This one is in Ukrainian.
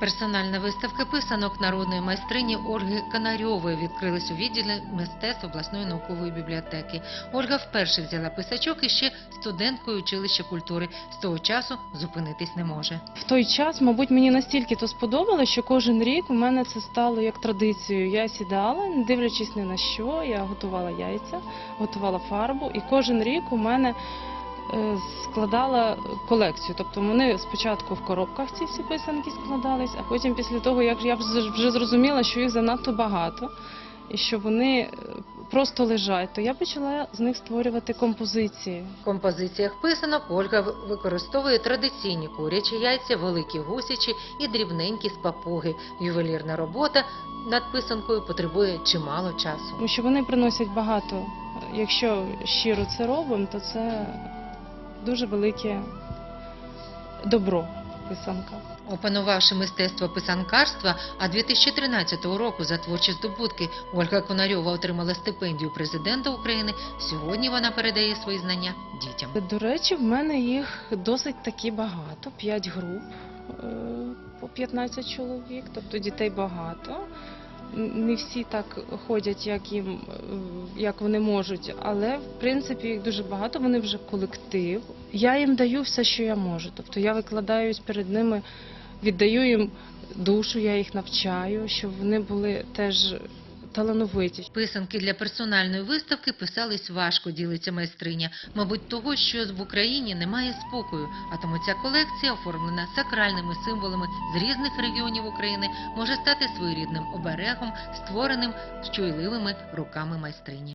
Персональна виставка писанок народної майстрині Ольги Канарьової відкрилась у відділі мистецтв обласної наукової бібліотеки. Ольга вперше взяла писачок і ще студенткою училища культури. З того часу зупинитись не може. В той час, мабуть, мені настільки то сподобалося, що кожен рік у мене це стало як традицією. Я сідала, не дивлячись ні на що, я готувала яйця, готувала фарбу, і кожен рік у мене складала колекцію. Тобто вони спочатку в коробках ці всі писанки складались, а потім після того, як я вже зрозуміла, що їх занадто багато. І що вони е, просто лежать, то я почала з них створювати композиції. В композиціях писанок Ольга використовує традиційні курячі яйця, великі гусячі і дрібненькі з папуги. Ювелірна робота над писанкою потребує чимало часу. Тому що вони приносять багато. Якщо щиро це робимо, то це дуже велике добро писанка. Опанувавши мистецтво писанкарства, а 2013 року за творчі здобутки Ольга Конарьова отримала стипендію президента України. Сьогодні вона передає свої знання дітям. До речі, в мене їх досить таки багато, 5 груп е, по 15 чоловік, тобто дітей багато. Не всі так ходять, як їм як вони можуть, але в принципі їх дуже багато. Вони вже колектив. Я їм даю все, що я можу. Тобто я викладаюсь перед ними, віддаю їм душу, я їх навчаю, щоб вони були теж талановиті. Писанки для персональної виставки писались важко, ділиться майстриня. Мабуть, того, що в Україні немає спокою, а тому ця колекція, оформлена сакральними символами з різних регіонів України, може стати своєрідним оберегом, створеним щойливими руками майстрині.